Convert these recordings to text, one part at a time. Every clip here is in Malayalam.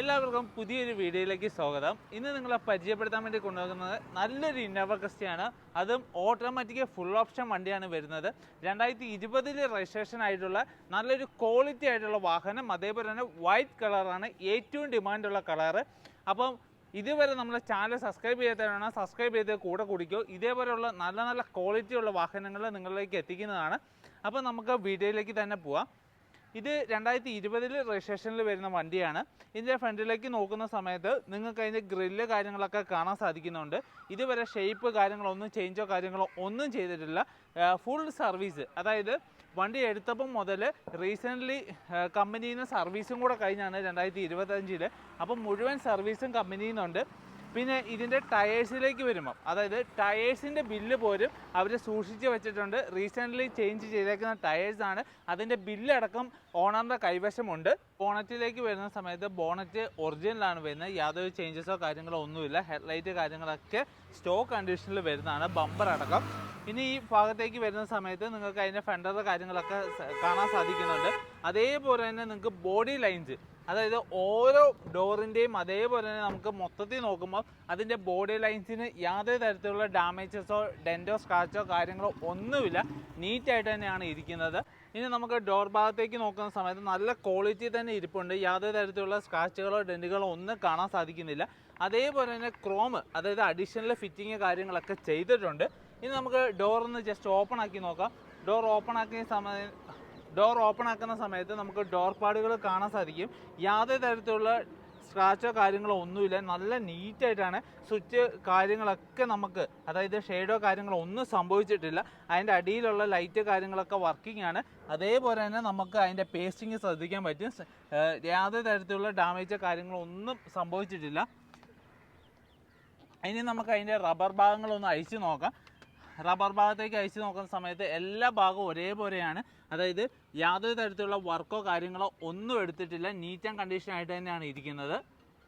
എല്ലാവർക്കും പുതിയൊരു വീഡിയോയിലേക്ക് സ്വാഗതം. ഇന്ന് നിങ്ങളെ പരിചയപ്പെടുത്താൻ വേണ്ടി കൊണ്ടുവന്നത് നല്ലൊരു ഇന്നോവ ക്രിസ്റ്റയാണ് അതും ഓട്ടോമാറ്റിക് ഫുൾ ഓപ്ഷൻ വണ്ടിയാണ് വരുന്നത്. രണ്ടായിരത്തി ഇരുപതിൽ രജിസ്ട്രേഷൻ ആയിട്ടുള്ള നല്ലൊരു ക്വാളിറ്റി ആയിട്ടുള്ള വാഹനം അതേപോലെ തന്നെ വൈറ്റ് കളറാണ് ഏറ്റവും ഡിമാൻഡുള്ള കളറ് അപ്പം ഇതുവരെ നമ്മൾ ചാനൽ സബ്സ്ക്രൈബ് ചെയ്യാത്തവരാണ് സബ്സ്ക്രൈബ് ചെയ്ത് കൂടെ കുടിക്കോ. ഇതേപോലെയുള്ള നല്ല നല്ല ക്വാളിറ്റിയുള്ള വാഹനങ്ങൾ നിങ്ങളിലേക്ക് എത്തിക്കുന്നതാണ്. അപ്പോൾ നമുക്ക് വീഡിയോയിലേക്ക് തന്നെ പോവാം. ഇത് രണ്ടായിരത്തി ഇരുപതിൽ രജിസ്ട്രേഷനിൽ വരുന്ന വണ്ടിയാണ്. ഇതിന്റെ ഫ്രണ്ടിലേക്ക് നോക്കുന്ന സമയത്ത് നിങ്ങൾക്ക് അതിന്റെ ഗ്രില്ല് കാര്യങ്ങളൊക്കെ കാണാൻ സാധിക്കുന്നുണ്ട്. ഇതുവരെ ഷേപ്പ് കാര്യങ്ങളൊന്നും ചേഞ്ചോ കാര്യങ്ങളോ ഒന്നും ചെയ്തിട്ടില്ല. ഫുൾ സർവീസ് അതായത് വണ്ടി എടുത്തപ്പം മുതൽ റീസെന്റ്ലി കമ്പനിയിൽ നിന്ന് സർവീസും കൂടെ കഴിഞ്ഞാണ് രണ്ടായിരത്തി ഇരുപത്തഞ്ചിൽ അപ്പം മുഴുവൻ സർവീസും കമ്പനിയിൽ നിന്നുണ്ട്. പിന്നെ ഇതിന്റെ ടയേഴ്സിലേക്ക് വരുമ്പോൾ അതായത് ടയേഴ്സിന്റെ ബില്ല് പോലും അവർ സൂക്ഷിച്ച് വെച്ചിട്ടുണ്ട്. റീസെന്റ്ലി ചേഞ്ച് ചെയ്തേക്കുന്ന ടയേഴ്സാണ് അതിന്റെ ബില്ലടക്കം ഓണറിന്റെ കൈവശമുണ്ട്. ബോണറ്റിലേക്ക് വരുന്ന സമയത്ത് ബോണറ്റ് ഒറിജിനലാണ് വരുന്നത്. യാതൊരു ചേഞ്ചസോ കാര്യങ്ങളോ ഒന്നുമില്ല. ഹെഡ്ലൈറ്റ് കാര്യങ്ങളൊക്കെ സ്റ്റോക്ക് കണ്ടീഷനിൽ വരുന്നതാണ്. ബമ്പർ അടക്കം. ഇനി ഈ ഭാഗത്തേക്ക് വരുന്ന സമയത്ത് നിങ്ങൾക്ക് അതിന്റെ ഫെൻഡർ കാര്യങ്ങളൊക്കെ കാണാൻ സാധിക്കുന്നുണ്ട്. അതേപോലെ തന്നെ നിങ്ങൾക്ക് ബോഡി ലൈൻസ് അതായത് ഓരോ ഡോറിന്റെയും അതേപോലെ തന്നെ നമുക്ക് മൊത്തത്തിൽ നോക്കുമ്പോൾ അതിന്റെ ബോഡി ലൈൻസിന് യാതൊരു തരത്തിലുള്ള ഡാമേജസോ ഡെന്റോ സ്ക്രാച്ചോ കാര്യങ്ങളോ ഒന്നുമില്ല. നീറ്റായിട്ട് തന്നെയാണ് ഇരിക്കുന്നത്. ഇനി നമുക്ക് ഡോർ ഭാഗത്തേക്ക് നോക്കുന്ന സമയത്ത് നല്ല ക്വാളിറ്റി തന്നെ ഇരിപ്പുണ്ട്. യാതൊരു തരത്തിലുള്ള സ്ക്രാച്ചുകളോ ഡെന്റുകളോ ഒന്നും കാണാൻ സാധിക്കുന്നില്ല. അതേപോലെ തന്നെ ക്രോം അതായത് അഡീഷണൽ ഫിറ്റിങ് കാര്യങ്ങളൊക്കെ ചെയ്തിട്ടുണ്ട്. ഇനി നമുക്ക് ഡോർ ഒന്ന് ജസ്റ്റ് ഓപ്പൺ ആക്കി നോക്കാം. ഡോർ ഓപ്പൺ ആക്കിയ സമയം ഡോർ ഓപ്പൺ ആക്കുന്ന സമയത്ത് നമുക്ക് ഡോർ പാടുകൾ കാണാൻ സാധിക്കും. യാതൊരു തരത്തിലുള്ള സ്ക്രാച്ചോ കാര്യങ്ങളോ ഒന്നുമില്ല. നല്ല നീറ്റായിട്ടാണ് സ്വിച്ച് കാര്യങ്ങളൊക്കെ നമുക്ക് അതായത് ഷെയ്ഡോ കാര്യങ്ങളോ ഒന്നും സംഭവിച്ചിട്ടില്ല. അതിന്റെ അടിയിലുള്ള ലൈറ്റ് കാര്യങ്ങളൊക്കെ വർക്കിംഗ് ആണ്. അതേപോലെ തന്നെ നമുക്ക് അതിന്റെ പേസ്റ്റിങ് ശ്രദ്ധിക്കാൻ പറ്റും. യാതൊരു തരത്തിലുള്ള ഡാമേജോ കാര്യങ്ങളോ ഒന്നും സംഭവിച്ചിട്ടില്ല. ഇനി നമുക്ക് അതിന്റെ റബ്ബർ ഭാഗങ്ങളൊന്ന് അഴിച്ചു നോക്കാം. റബ്ബർ ഭാഗത്തേക്ക് അയച്ചു നോക്കുന്ന സമയത്ത് എല്ലാ ഭാഗവും ഒരേപോലെയാണ്. അതായത് യാതൊരു തരത്തിലുള്ള വർക്കോ കാര്യങ്ങളോ ഒന്നും എടുത്തിട്ടില്ല. നീറ്റ് ആൻഡ് കണ്ടീഷൻ ആയിട്ട് തന്നെയാണ് ഇരിക്കുന്നത്.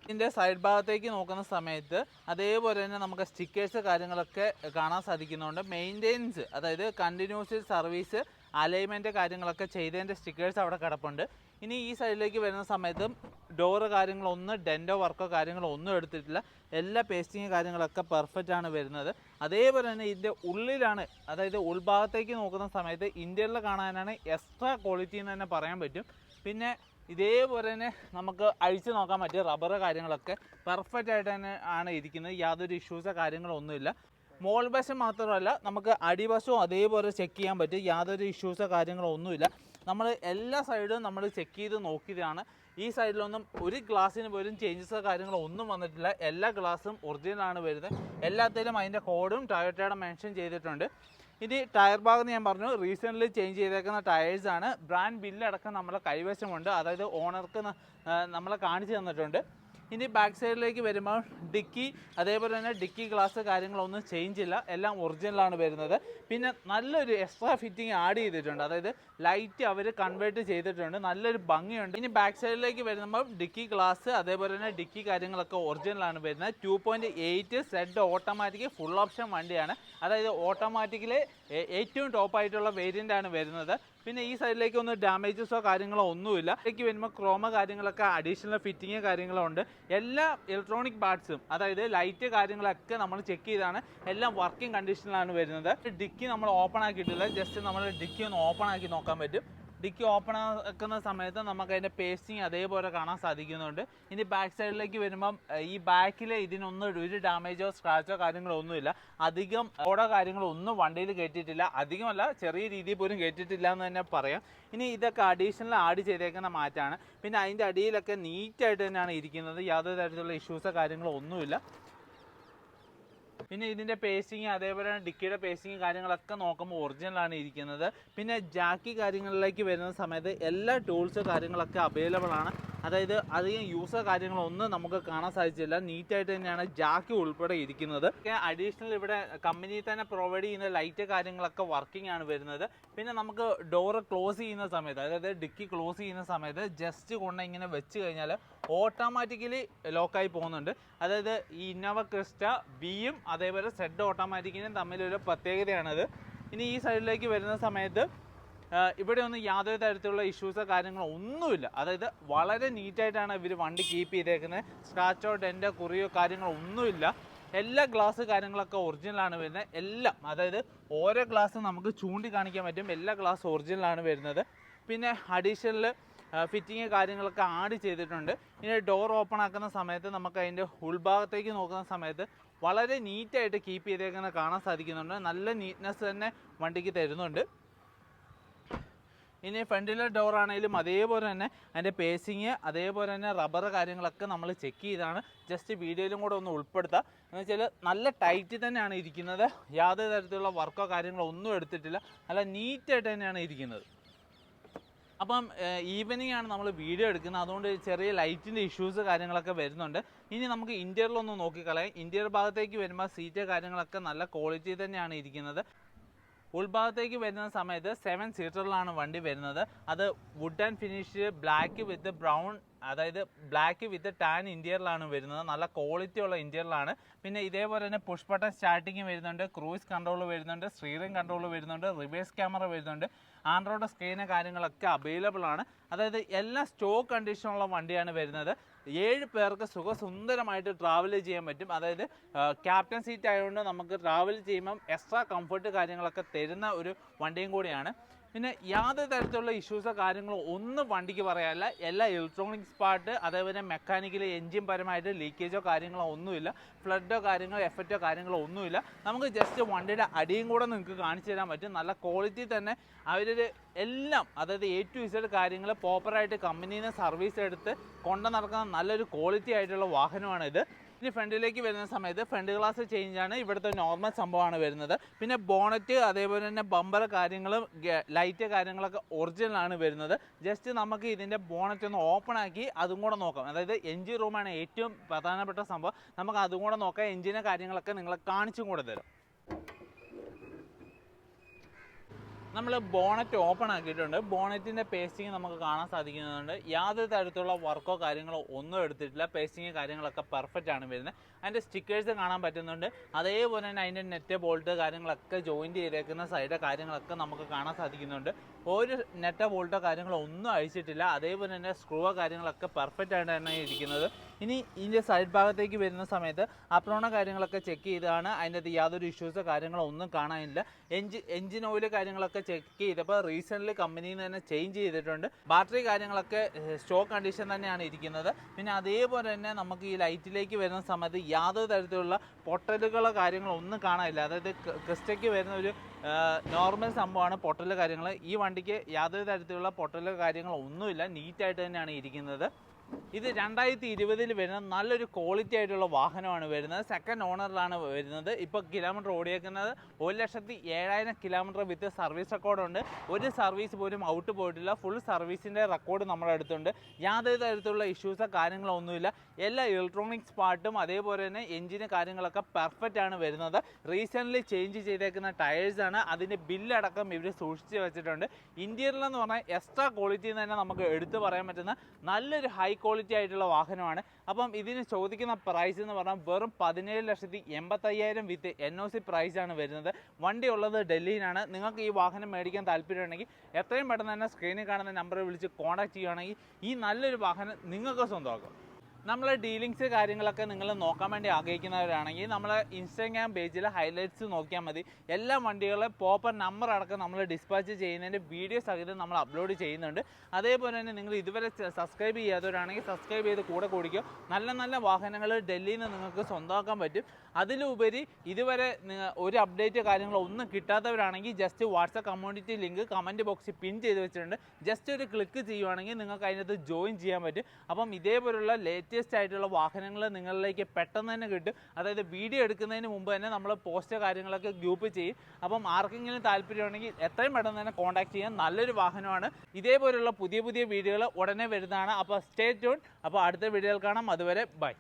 ഇതിന്റെ സൈഡ് ഭാഗത്തേക്ക് നോക്കുന്ന സമയത്ത് അതേപോലെ തന്നെ നമുക്ക് സ്റ്റിക്കേഴ്സ് കാര്യങ്ങളൊക്കെ കാണാൻ സാധിക്കുന്നുണ്ട്. മെയിന്റെനൻസ് അതായത് കണ്ടിന്യൂസ് സർവീസ് അലൈൻമെന്റ് കാര്യങ്ങളൊക്കെ ചെയ്തതിന്റെ സ്റ്റിക്കേഴ്സ് അവിടെ കിടപ്പുണ്ട്. ഇനി ഈ സൈഡിലേക്ക് വരുന്ന സമയത്തും ഡോറ് കാര്യങ്ങളൊന്നും ഡെന്റോ വർക്കോ കാര്യങ്ങളോ ഒന്നും എടുത്തിട്ടില്ല. എല്ലാ പേസ്റ്റിങ് കാര്യങ്ങളൊക്കെ പെർഫെക്റ്റ് ആണ് വരുന്നത്. അതേപോലെ തന്നെ ഇതിന്റെ ഉള്ളിലാണ് അതായത് ഉൾഭാഗത്തേക്ക് നോക്കുന്ന സമയത്ത് ഇന്ത്യയിൽ കാണാനാണ് എക്സ്ട്രാ ക്വാളിറ്റി എന്ന് തന്നെ പറയാൻ പറ്റും. പിന്നെ ഇതേപോലെ തന്നെ നമുക്ക് അഴിച്ചു നോക്കാൻ പറ്റിയ റബ്ബർ കാര്യങ്ങളൊക്കെ പെർഫെക്റ്റ് ആയിട്ട് തന്നെ ആണ് ഇരിക്കുന്നത്. യാതൊരു ഇഷ്യൂസോ കാര്യങ്ങളോ ഒന്നുമില്ല മോൾ വശം മാത്രമല്ല നമുക്ക് അടിവശവും അതേപോലെ ചെക്ക് ചെയ്യാൻ പറ്റും. യാതൊരു ഇഷ്യൂസോ കാര്യങ്ങളോ ഒന്നുമില്ല. നമ്മൾ എല്ലാ സൈഡും നമ്മൾ ചെക്ക് ചെയ്ത് നോക്കിയതാണ്. ഈ സൈഡിലൊന്നും ഒരു ഗ്ലാസ്സിന് പോലും ചേഞ്ചസോ കാര്യങ്ങളോ ഒന്നും വന്നിട്ടില്ല. എല്ലാ ഗ്ലാസ്സും ഒറിജിനലാണ് വരുന്നത്. എല്ലാത്തിലും അതിന്റെ കോഡും ടയോട്ടയുടെ മെൻഷൻ ചെയ്തിട്ടുണ്ട്. ഇനി ടയർ ഭാഗം ഞാൻ പറഞ്ഞു. റീസെന്റ്ലി ചേഞ്ച് ചെയ്തേക്കുന്ന ടയേഴ്സാണ് ബ്രാൻഡ് ബില്ലടക്കം നമ്മളെ കൈവശമുണ്ട്. അതായത് ഓണർക്ക് നമ്മളെ കാണിച്ചു തന്നിട്ടുണ്ട്. ഇനി ബാക്ക് സൈഡിലേക്ക് വരുമ്പോൾ ഡിക്കി അതേപോലെ തന്നെ ഡിക്കി ഗ്ലാസ് കാര്യങ്ങളൊന്നും ചേഞ്ച് ഇല്ല. എല്ലാം ഒറിജിനലാണ് വരുന്നത്. പിന്നെ നല്ലൊരു എക്സ്ട്രാ ഫിറ്റിംഗ് ആഡ് ചെയ്തിട്ടുണ്ട്. അതായത് ലൈറ്റ് അവർ കൺവേർട്ട് ചെയ്തിട്ടുണ്ട്. നല്ലൊരു ഭംഗിയുണ്ട്. ഇനി ബാക്ക് സൈഡിലേക്ക് വരുമ്പോൾ ഡിക്കി ഗ്ലാസ് അതേപോലെ തന്നെ ഡിക്കി കാര്യങ്ങളൊക്കെ ഒറിജിനലാണ് വരുന്നത്. Two point eight Z automatic full option വണ്ടിയാണ്. അതായത് ഓട്ടോമാറ്റിക്കിലെ ഏറ്റവും ടോപ്പായിട്ടുള്ള വേരിയന്റ് ആണ് വരുന്നത്. പിന്നെ ഈ സൈഡിലേക്ക് ഒന്നും ഡാമേജസോ കാര്യങ്ങളോ ഒന്നുമില്ല. ഇതിലേക്ക് വരുമ്പോൾ ക്രോമ കാര്യങ്ങളൊക്കെ അഡീഷണൽ ഫിറ്റിങ് കാര്യങ്ങളോ ഉണ്ട് എല്ലാ ഇലക്ട്രോണിക് പാർട്സും അതായത് ലൈറ്റ് കാര്യങ്ങളൊക്കെ നമ്മൾ ചെക്ക് ചെയ്താണ്. എല്ലാം വർക്കിംഗ് കണ്ടീഷനിലാണ് വരുന്നത്. ഡിക്കി നമ്മൾ ഓപ്പൺ ആക്കിയിട്ടില്ല. ജസ്റ്റ് നമ്മൾ ഡിക്കി ഒന്ന് ഓപ്പൺ ആക്കി നോക്കാൻ പറ്റും. ഡിക്കി ഓപ്പൺ ആക്കുന്ന സമയത്ത് നമുക്ക് അതിന്റെ പേസ്റ്റിങ് അതേപോലെ കാണാൻ സാധിക്കുന്നുണ്ട്. ഇനി ബാക്ക് സൈഡിലേക്ക് വരുമ്പം ഈ ബാക്കിൽ ഇതിനൊന്നും ഒരു ഡാമേജോ സ്ക്രാച്ചോ കാര്യങ്ങളോ ഒന്നുമില്ല. അധികം ഓടോ കാര്യങ്ങളോ ഒന്നും വണ്ടിയിൽ കയറ്റിയിട്ടില്ല അധികമല്ല ചെറിയ രീതിയിൽ പോലും കയറ്റിയിട്ടില്ല എന്ന് തന്നെ പറയാം. ഇനി ഇതൊക്കെ അഡീഷണൽ ആഡ് ചെയ്തേക്കുന്ന മാറ്റാണ്. പിന്നെ അതിന്റെ അടിയിലൊക്കെ നീറ്റായിട്ട് തന്നെയാണ് ഇരിക്കുന്നത്. യാതൊരു തരത്തിലുള്ള ഇഷ്യൂസോ കാര്യങ്ങളോ ഒന്നുമില്ല. പിന്നെ ഇതിന്റെ പേസ്റ്റിങ് അതേപോലെ ഡിക്കിയുടെ പേസ്റ്റിങ് കാര്യങ്ങളൊക്കെ നോക്കുമ്പോൾ ഒറിജിനലാണ് ഇരിക്കുന്നത്. പിന്നെ ജാക്കി കാര്യങ്ങളിലേക്ക് വരുന്ന സമയത്ത് എല്ലാ ടൂൾസ് കാര്യങ്ങളൊക്കെ അവൈലബിൾ ആണ്. അതായത് അധികം യൂസർ കാര്യങ്ങളൊന്നും നമുക്ക് കാണാൻ സാധിച്ചില്ല. നീറ്റായിട്ട് തന്നെയാണ് ജാക്കി ഉൾപ്പെടെ ഇരിക്കുന്നത്. അഡീഷണൽ ഇവിടെ കമ്പനി തന്നെ പ്രൊവൈഡ് ചെയ്യുന്ന ലൈറ്റ് കാര്യങ്ങളൊക്കെ വർക്കിംഗ് ആണ് വരുന്നത്. പിന്നെ നമുക്ക് ഡോറ് ക്ലോസ് ചെയ്യുന്ന സമയത്ത് അതായത് ഡിക്കി ക്ലോസ് ചെയ്യുന്ന സമയത്ത് ജസ്റ്റ് കൊണ്ട് ഇങ്ങനെ വെച്ച് കഴിഞ്ഞാൽ ഓട്ടോമാറ്റിക്കലി ലോക്കായി പോകുന്നുണ്ട്. അതായത് ഈ ഇന്നോവ ക്രിസ്റ്റ ബിയും അതേപോലെ സെഡ് ഓട്ടോമാറ്റിക്കിനും തമ്മിലൊരു പ്രത്യേകതയാണത്. ഇനി ഈ സൈഡിലേക്ക് വരുന്ന സമയത്ത് ഇവിടെ ഒന്നും യാതൊരു തരത്തിലുള്ള ഇഷ്യൂസോ കാര്യങ്ങളോ ഒന്നുമില്ല. അതായത് വളരെ നീറ്റായിട്ടാണ് ഇവർ വണ്ടി കീപ്പ് ചെയ്തേക്കുന്നത് സ്ക്രാച്ചോ ഡെന്റോ കുറിയോ കാര്യങ്ങളോ ഒന്നുമില്ല. എല്ലാ ഗ്ലാസ് കാര്യങ്ങളൊക്കെ ഒറിജിനലാണ് വരുന്നത് എല്ലാം അതായത് ഓരോ ഗ്ലാസ് നമുക്ക് ചൂണ്ടി കാണിക്കാൻ പറ്റും. എല്ലാ ഗ്ലാസ് ഒറിജിനലാണ് വരുന്നത്. പിന്നെ അഡീഷണൽ ഫിറ്റിങ് കാര്യങ്ങളൊക്കെ ആഡ് ചെയ്തിട്ടുണ്ട്. ഇനി ഡോർ ഓപ്പൺ ആക്കുന്ന സമയത്ത് നമുക്ക് അതിന്റെ ഉൾഭാഗത്തേക്ക് നോക്കുന്ന സമയത്ത് വളരെ നീറ്റായിട്ട് കീപ്പ് ചെയ്തേക്കുന്നത് കാണാൻ സാധിക്കുന്നുണ്ട്. നല്ല നീറ്റ്നെസ് തന്നെ വണ്ടിക്ക് തരുന്നുണ്ട്. ഇനി ഫ്രണ്ടിലെ ഡോർ ആണെങ്കിലും അതേപോലെ തന്നെ അതിന്റെ പേസിങ് അതേപോലെ തന്നെ റബ്ബർ കാര്യങ്ങളൊക്കെ നമ്മൾ ചെക്ക് ചെയ്താണ്. ജസ്റ്റ് വീഡിയോയിലും കൂടെ ഒന്ന് ഉൾപ്പെടുത്തുക എന്ന് വെച്ചാൽ നല്ല ടൈറ്റിൽ തന്നെയാണ് ഇരിക്കുന്നത്. യാതൊരു തരത്തിലുള്ള വർക്കോ കാര്യങ്ങളോ ഒന്നും എടുത്തിട്ടില്ല. നല്ല നീറ്റായിട്ട് തന്നെയാണ് ഇരിക്കുന്നത്. അപ്പം ഈവനിങ് ആണ് നമ്മൾ വീഡിയോ എടുക്കുന്നത്. അതുകൊണ്ട് ചെറിയ ലൈറ്റിന്റെ ഇഷ്യൂസ് കാര്യങ്ങളൊക്കെ വരുന്നുണ്ട്. ഇനി നമുക്ക് ഇന്റീരിയലൊന്ന് നോക്കിക്കളയാം. ഇന്റീരിയർ ഭാഗത്തേക്ക് വരുമ്പോൾ സീറ്റ് കാര്യങ്ങളൊക്കെ നല്ല ക്വാളിറ്റി തന്നെയാണ് ഇരിക്കുന്നത്. ഉൾഭാഗത്തേക്ക് വരുന്ന സമയത്ത് സെവൻ സീറ്ററിലാണ് വണ്ടി വരുന്നത്. അത് wood and finish black with brown അതായത് ബ്ലാക്ക് വിത്ത് ടാൻ ഇന്റീരിയറിലാണ് വരുന്നത്. നല്ല ക്വാളിറ്റി ഉള്ള ഇന്റീരിയറിലാണ് പിന്നെ ഇതേപോലെ തന്നെ പുഷ് ബട്ടൺ സ്റ്റാർട്ടിങ് വരുന്നുണ്ട് ക്രൂയിസ് കൺട്രോൾ വരുന്നുണ്ട് സ്ട്രീറിംഗ് കൺട്രോൾ വരുന്നുണ്ട് റിവേഴ്സ് ക്യാമറ വരുന്നുണ്ട്. ആൻഡ്രോയിഡ് സ്ക്രീന് കാര്യങ്ങളൊക്കെ അവൈലബിൾ ആണ്. അതായത് എല്ലാ സ്റ്റോക്ക് കണ്ടീഷനുള്ള വണ്ടിയാണ് വരുന്നത്. ഏഴ് പേർക്ക് സുഖസുന്ദരമായിട്ട് ട്രാവൽ ചെയ്യാൻ പറ്റും. അതായത് ക്യാപ്റ്റൻ സീറ്റ് ആയതുകൊണ്ട് നമുക്ക് ട്രാവൽ ചെയ്യുമ്പം എക്സ്ട്രാ കംഫർട്ട് കാര്യങ്ങളൊക്കെ തരുന്ന ഒരു വണ്ടിയും കൂടിയാണ്. പിന്നെ യാതൊരു തരത്തിലുള്ള ഇഷ്യൂസോ കാര്യങ്ങളോ ഒന്നും വണ്ടിക്ക് പറയാനില്ല. എല്ലാ ഇലക്ട്രോണിക്സ് പാർട്ട് അതേപോലെ മെക്കാനിക്കലി എൻജിൻ പരമായിട്ട് ലീക്കേജോ കാര്യങ്ങളോ ഒന്നുമില്ല. ഫ്ലഡോ കാര്യങ്ങളോ എഫക്റ്റോ കാര്യങ്ങളോ ഒന്നുമില്ല. നമുക്ക് ജസ്റ്റ് വണ്ടിയുടെ അടിയും കൂടെ നിങ്ങൾക്ക് കാണിച്ചു തരാൻ പറ്റും. നല്ല ക്വാളിറ്റി തന്നെ. അവരൊരു എല്ലാം അതായത് എ ടു ഇസഡ് കാര്യങ്ങൾ പ്രോപ്പറായിട്ട് കമ്പനിയിൽ നിന്ന് സർവീസ് എടുത്ത് കൊണ്ടു നടക്കുന്ന നല്ലൊരു ക്വാളിറ്റി ആയിട്ടുള്ള വാഹനമാണ് ഇത് ഇനി ഫ്രണ്ടിലേക്ക് വരുന്ന സമയത്ത് ഫ്രണ്ട് ഗ്ലാസ് ചേഞ്ച് ആണ്. ഇവിടുത്തെ നോർമൽ സംഭവമാണ് വരുന്നത്. പിന്നെ ബോണറ്റ് അതേപോലെ തന്നെ ബമ്പർ കാര്യങ്ങളും ലൈറ്റ് കാര്യങ്ങളൊക്കെ ഒറിജിനൽ ആണ് വരുന്നത്. ജസ്റ്റ് നമുക്ക് ഇതിന്റെ ബോണറ്റ് ഒന്ന് ഓപ്പൺ ആക്കി അതും കൂടെ നോക്കാം. അതായത് എൻജിൻ റൂമാണ് ഏറ്റവും പ്രധാനപ്പെട്ട സംഭവം. നമുക്ക് അതും കൂടെ നോക്കാം. എൻജിനെ കാര്യങ്ങളൊക്കെ നിങ്ങളെ കാണിച്ചും കൂടെ തരും. നമ്മൾ ബോണറ്റ് ഓപ്പൺ ആക്കിയിട്ടുണ്ട്. ബോണറ്റിന്റെ പേസ്റ്റിംഗ് നമുക്ക് കാണാൻ സാധിക്കുന്നുണ്ട്. യാതൊരു തരത്തിലുള്ള വർക്കോ കാര്യങ്ങളോ ഒന്നും എടുത്തിട്ടില്ല. പേസ്റ്റിങ് കാര്യങ്ങളൊക്കെ പെർഫെക്റ്റ് ആണ് വരുന്നത്. അതിന്റെ സ്റ്റിക്കേഴ്സ് കാണാൻ പറ്റുന്നുണ്ട്. അതേപോലെ തന്നെ അതിന്റെ നെറ്റ് ബോൾട്ട് കാര്യങ്ങളൊക്കെ ജോയിന്റ് ചെയ്തേക്കുന്ന സൈഡ് കാര്യങ്ങളൊക്കെ നമുക്ക് കാണാൻ സാധിക്കുന്നുണ്ട്. ഒരു നെറ്റ ബോൾട്ടോ കാര്യങ്ങളോ ഒന്നും അഴിച്ചിട്ടില്ല. അതേപോലെ തന്നെ സ്ക്രൂവോ കാര്യങ്ങളൊക്കെ പെർഫെക്റ്റ് ആയിട്ട് തന്നെ ഇരിക്കുന്നത്. ഇനി ഇതിന്റെ സൈഡ് ഭാഗത്തേക്ക് വരുന്ന സമയത്ത് അപ്രോണോ കാര്യങ്ങളൊക്കെ ചെക്ക് ചെയ്താണ്. അതിന്റെ അകത്ത് യാതൊരു ഇഷ്യൂസോ കാര്യങ്ങളോ ഒന്നും കാണാനില്ല. എഞ്ചിൻ എഞ്ചിൻ ഓയിൽ കാര്യങ്ങളൊക്കെ ചെക്ക് ചെയ്തപ്പോൾ റീസെന്റ്ലി കമ്പനിയിൽ നിന്ന് തന്നെ ചേഞ്ച് ചെയ്തിട്ടുണ്ട്. ബാറ്ററി കാര്യങ്ങളൊക്കെ സ്റ്റോക്ക് കണ്ടീഷൻ തന്നെയാണ് ഇരിക്കുന്നത്. പിന്നെ അതേപോലെ തന്നെ നമുക്ക് ഈ ലൈറ്റിലേക്ക് വരുന്ന സമയത്ത് യാതൊരു തരത്തിലുള്ള പൊട്ടലുകളോ കാര്യങ്ങളോ ഒന്നും കാണാനില്ല. അതായത് ക്രിസ്റ്റയ്ക്ക് വരുന്ന ഒരു നോർമൽ സംഭവമാണ് പൊട്ടൽ കാര്യങ്ങൾ ഈ വണ്ടിക്ക് യാതൊരു തരത്തിലുള്ള പൊട്ടൽ കാര്യങ്ങളോ ഒന്നുമില്ല നീറ്റായിട്ട് തന്നെയാണ് ഇരിക്കുന്നത്. ഇത് രണ്ടായിരത്തി ഇരുപതിൽ വരുന്ന നല്ലൊരു ക്വാളിറ്റി ആയിട്ടുള്ള വാഹനമാണ് വരുന്നത്. സെക്കൻഡ് ഓണറിലാണ് വരുന്നത്. ഇപ്പോൾ കിലോമീറ്റർ ഓടിയേക്കുന്നത് ഒരു ലക്ഷത്തി ഏഴായിരം കിലോമീറ്റർ വിത്ത് സർവീസ് റെക്കോർഡുണ്ട് ഒരു സർവീസ് പോലും ഔട്ട് പോയിട്ടില്ല. ഫുൾ സർവീസിന്റെ റെക്കോർഡ് നമ്മുടെ അടുത്തുണ്ട്. യാതൊരു തരത്തിലുള്ള ഇഷ്യൂസോ കാര്യങ്ങളോ ഒന്നുമില്ല. എല്ലാ ഇലക്ട്രോണിക്സ് പാർട്ടും അതേപോലെ തന്നെ എഞ്ചിന് കാര്യങ്ങളൊക്കെ പെർഫെക്റ്റ് ആണ് വരുന്നത്. റീസെന്റ്ലി ചേഞ്ച് ചെയ്തേക്കുന്ന ടയേഴ്സാണ് അതിന്റെ ബില്ലടക്കം ഇവർ സൂക്ഷിച്ച് വെച്ചിട്ടുണ്ട്. ഇന്ത്യയിലെന്ന് പറഞ്ഞാൽ എക്സ്ട്രാ ക്വാളിറ്റി തന്നെ നമുക്ക് എടുത്തു പറയാൻ പറ്റുന്ന നല്ലൊരു ഹൈ ക്വാളിറ്റി ആയിട്ടുള്ള വാഹനമാണ്. അപ്പം ഇതിന് ചോദിക്കുന്ന പ്രൈസ് എന്ന് പറഞ്ഞാൽ വെറും പതിനേഴ് ലക്ഷത്തി എൺപത്തയ്യായിരം വിത്ത് എൻ ഒ സി പ്രൈസാണ് വരുന്നത്. വണ്ടി ഉള്ളത് ഡൽഹിയിലാണ്. നിങ്ങൾക്ക് ഈ വാഹനം മേടിക്കാൻ താല്പര്യമുണ്ടെങ്കിൽ എത്രയും പെട്ടെന്ന് തന്നെ സ്ക്രീനിൽ കാണുന്ന നമ്പറിൽ വിളിച്ച് കോൺടാക്ട് ചെയ്യുകയാണെങ്കിൽ ഈ നല്ലൊരു വാഹനം നിങ്ങൾക്ക് സ്വന്തമാക്കാം. നമ്മളെ ഡീലിങ്സ് കാര്യങ്ങളൊക്കെ നിങ്ങൾ നോക്കാൻ വേണ്ടി ആഗ്രഹിക്കുന്നവരാണെങ്കിൽ നമ്മളെ ഇൻസ്റ്റാഗ്രാം പേജിൽ ഹൈലൈറ്റ്സ് നോക്കിയാൽ മതി. എല്ലാ വണ്ടികളെ പ്രോപ്പർ നമ്പർ അടക്കം നമ്മൾ ഡിസ്പാച്ച് ചെയ്യുന്നതിന്റെ വീഡിയോ സഹിതം നമ്മൾ അപ്ലോഡ് ചെയ്യുന്നുണ്ട്. അതേപോലെ തന്നെ നിങ്ങൾ ഇതുവരെ സബ്സ്ക്രൈബ് ചെയ്യാത്തവരാണെങ്കിൽ സബ്സ്ക്രൈബ് ചെയ്ത് കൂടെ കൂടിക്കോ. നല്ല നല്ല വാഹനങ്ങൾ ഡൽഹിയിൽ നിന്ന് നിങ്ങൾക്ക് സ്വന്തമാക്കാൻ പറ്റും. അതിലുപരി ഇതുവരെ ഒരു അപ്ഡേറ്റ് കാര്യങ്ങളോ ഒന്നും കിട്ടാത്തവരാണെങ്കിൽ just WhatsApp community link comment ബോക്സിൽ പിൻ ചെയ്ത് വെച്ചിട്ടുണ്ട്. ജസ്റ്റ് ഒരു ക്ലിക്ക് ചെയ്യുവാണെങ്കിൽ നിങ്ങൾക്ക് അതിനകത്ത് ജോയിൻ ചെയ്യാൻ പറ്റും. അപ്പം ഇതേപോലുള്ള ലേറ്റസ്റ്റ് ആയിട്ടുള്ള വാഹനങ്ങൾ നിങ്ങളിലേക്ക് പെട്ടെന്ന് തന്നെ കിട്ടും. അതായത് വീഡിയോ എടുക്കുന്നതിന് മുമ്പ് തന്നെ നമ്മൾ പോസ്റ്റ് കാര്യങ്ങളൊക്കെ ഗ്രൂപ്പ് ചെയ്യും. അപ്പം ആർക്കെങ്കിലും താല്പര്യമുണ്ടെങ്കിൽ എത്രയും പെട്ടെന്ന് തന്നെ കോൺടാക്ട് ചെയ്യാൻ നല്ലൊരു വാഹനമാണ്. ഇതേപോലുള്ള പുതിയ പുതിയ വീഡിയോകൾ ഉടനെ വരുന്നതാണ്. അപ്പോൾ സ്റ്റേ ട്യൂൺ അപ്പോൾ അടുത്ത വീഡിയോയിൽ കാണാം. അതുവരെ ബൈ